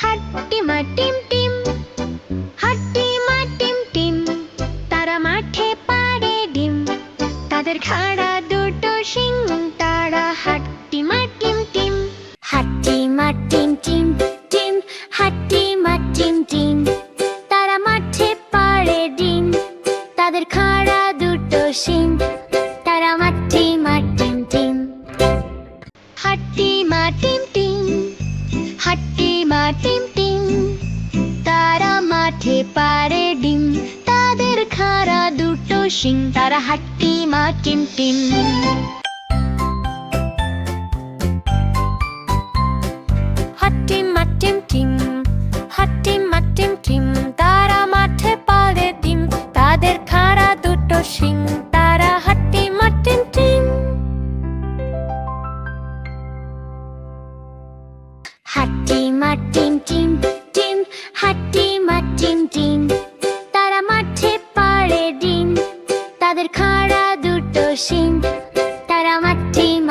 মা টিম টিম হাট্টি মা টিম টিম তারা মাঠে পাড়ে ডিম। তাদের খাড়া দুটো শিং তারা হাট্টি মা টিম টিম হাট্টি মা টিম টিম টিম হাট্টি মা টিম টিম তারা মাঠে পাড়ে ডিম। তাদের খাড়া দুটো শিং তারা মাটি মা টিম টিম হাট্টি মা টিম টিম হাট্টি মাঠে পারে ডিম তাদের খারা দুটো শিং তারা হাট্টি মা টিম টিম। হাট্টি মাটিম টিম হাট্টি মাটিম টিম তারা মাঠে পালে ডিম তাদের খাড়া দুটো শিং তারা হাট্টি মাটিম টিম হাট্টি মা টিম টিম টিম টিম তারা মাঠে পাড়ে ডিম। তাদের খাড়া দুটো শিং তারা আমার টিম